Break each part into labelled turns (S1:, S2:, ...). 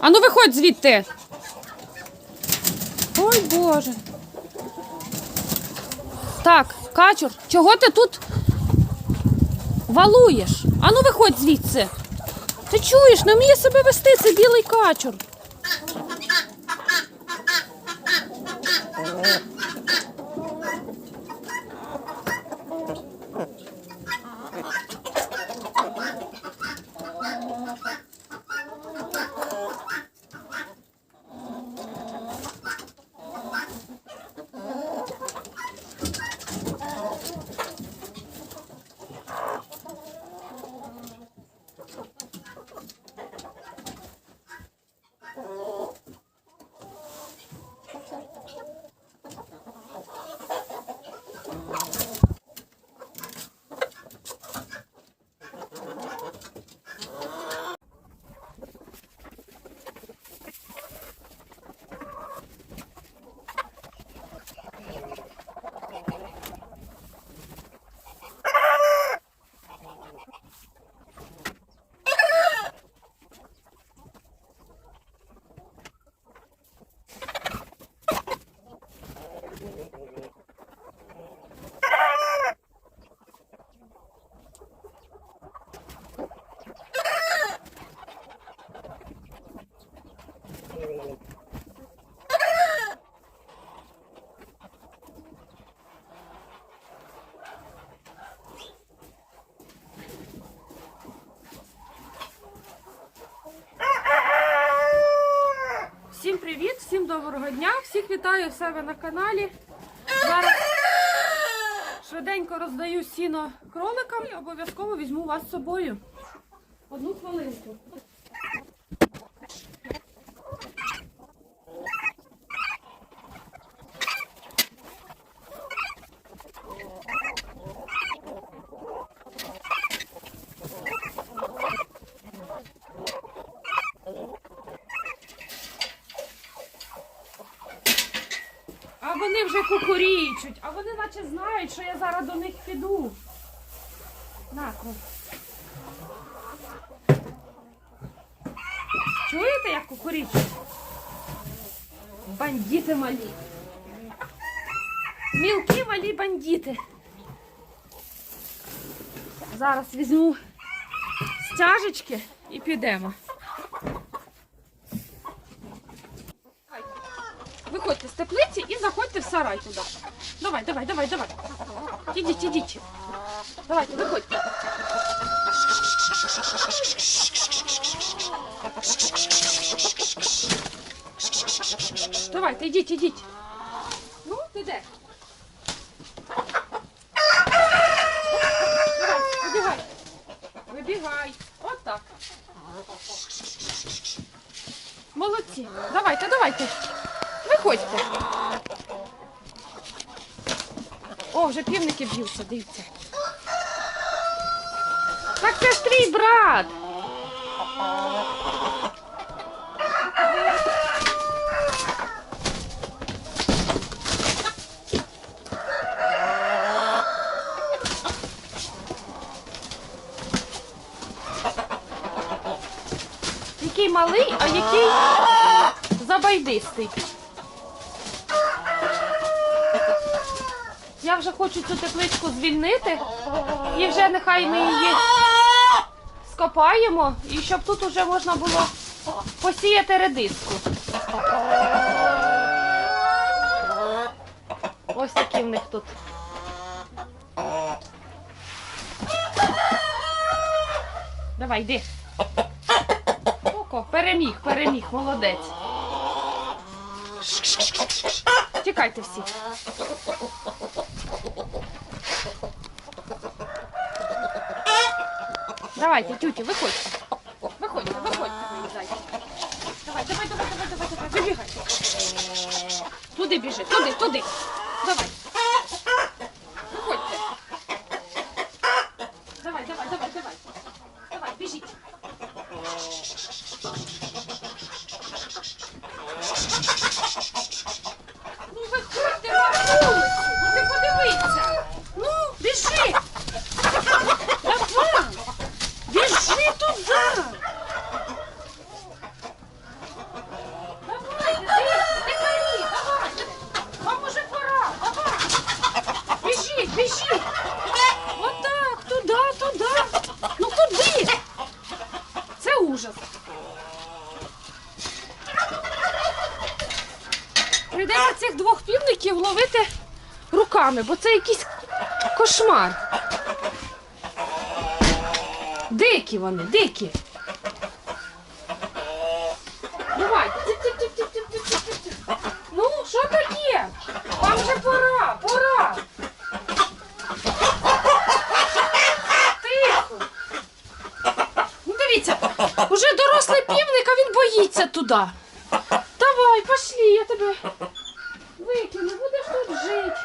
S1: Ану виходь звідти. Ой Боже. Так, качур, чого ти тут валуєш? Ану виходь звідси. Ти чуєш, не вміє себе вести, це білий качур. Всім привіт, всім доброго дня, всіх вітаю в себе на каналі. Зараз швиденько роздаю сіно кроликам і обов'язково візьму вас з собою. Одну хвилинку. Вже кукурічуть, а вони наче знають, що я зараз до них піду. На, кров. Чуєте, як кукурічуть? Бандити малі. Мілкі малі бандити. Зараз візьму стяжечки і підемо. Виходьте з теплиці і заходьте в сарай туди. Давай, давай, давай, давай. Ідіть, ідіть. Давайте, виходьте. Давайте, ідіть, ідіть. Ну, ти де? Давай, вибігай. Вибігай. От так. Молодці. Давайте, давайте. Виходьте. О, вже півники б'ються, дивіться. Так це ж твій брат. Який малий, а який забайдистий. Я вже хочу цю тепличку звільнити і вже нехай ми її скопаємо і щоб тут уже можна було посіяти редиску. Ось такі в них тут. Давай, йди. Око, переміг, переміг, молодець. Тікайте всі. Давайте, тюті, виходьте. Виходьте, виходьте, мої зайчики. Давай, давай, давай, давай, давай, давай, вибігай. Туди біжи, туди, туди. Давай. Виходь. Біжи! Отак, туди, туди. Ну куди? Це ужас. Прийдеться цих двох півників ловити руками, бо це якийсь кошмар. Дикі вони, дикі. Давайте. Ну, що таке? Вам вже пора, пора. Тихо. Ну, дивіться, уже дорослий півник, а він боїться туди. Давай, пошли, я тебе викину, будеш тут жити.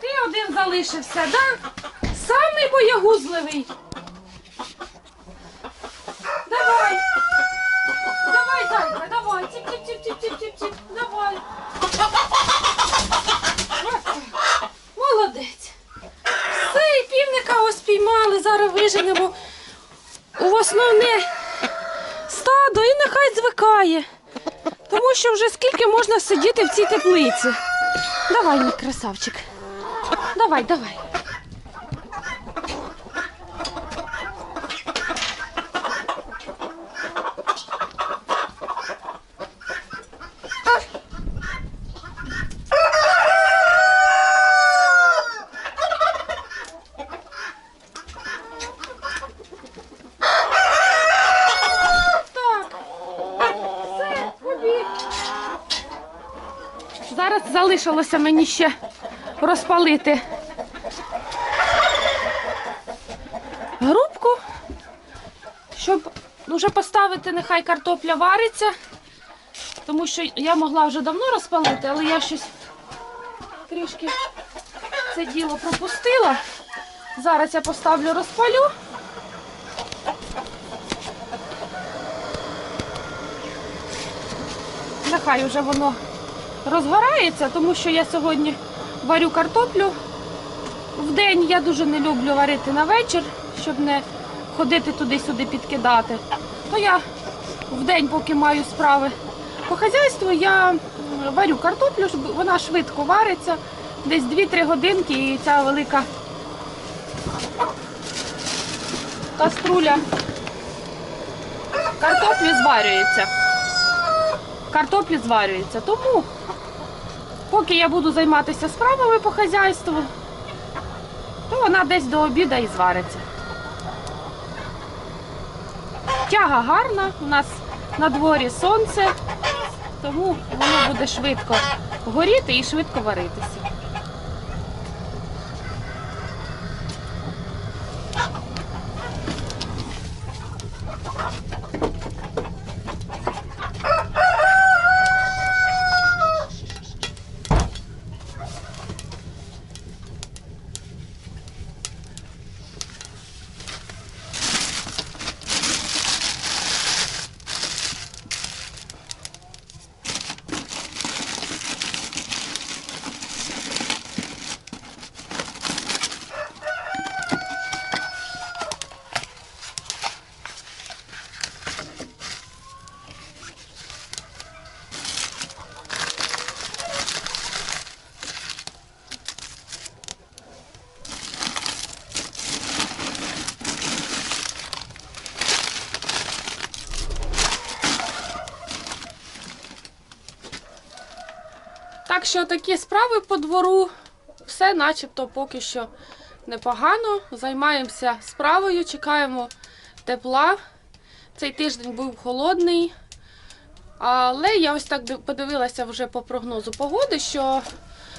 S1: Ти один залишився, да? Самий боягузливий. Давай. Давай, зайка, давай. Тіп, тіп, тіп, тіп, тіп, тіп, тіп. Давай. Молодець. Все, і півника ось піймали, зараз виженемо у основне стадо і нехай звикає. Тому що вже скільки можна сидіти в цій теплиці. Давай, мій красавчик. Давай, давай. Зараз залишилося мені ще розпалити грубку, щоб вже поставити, нехай картопля вариться, тому що я могла вже давно розпалити, але я щось трішки це діло пропустила. Зараз я поставлю розпалю. Нехай вже воно розгорається, тому що я сьогодні варю картоплю. В день я дуже не люблю варити на вечір, щоб не ходити туди-сюди підкидати. То я в день, поки маю справи по хазяйству, я варю картоплю, щоб вона швидко вариться, десь 2-3 годинки і ця велика каструля картоплі зварюється. Картоплі зварюється. Тому Поки я буду займатися справами по хазяйству, то вона десь до обіду і звариться. Тяга гарна, у нас на дворі сонце, тому воно буде швидко горіти і швидко варитися. Так що такі справи по двору, все начебто поки що непогано. Займаємося справою, чекаємо тепла. Цей тиждень був холодний. Але я ось так подивилася вже по прогнозу погоди, що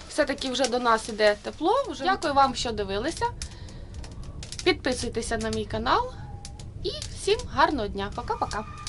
S1: все-таки вже до нас іде тепло. Вже... Дякую вам, що дивилися. Підписуйтеся на мій канал. І всім гарного дня. Пока-пока.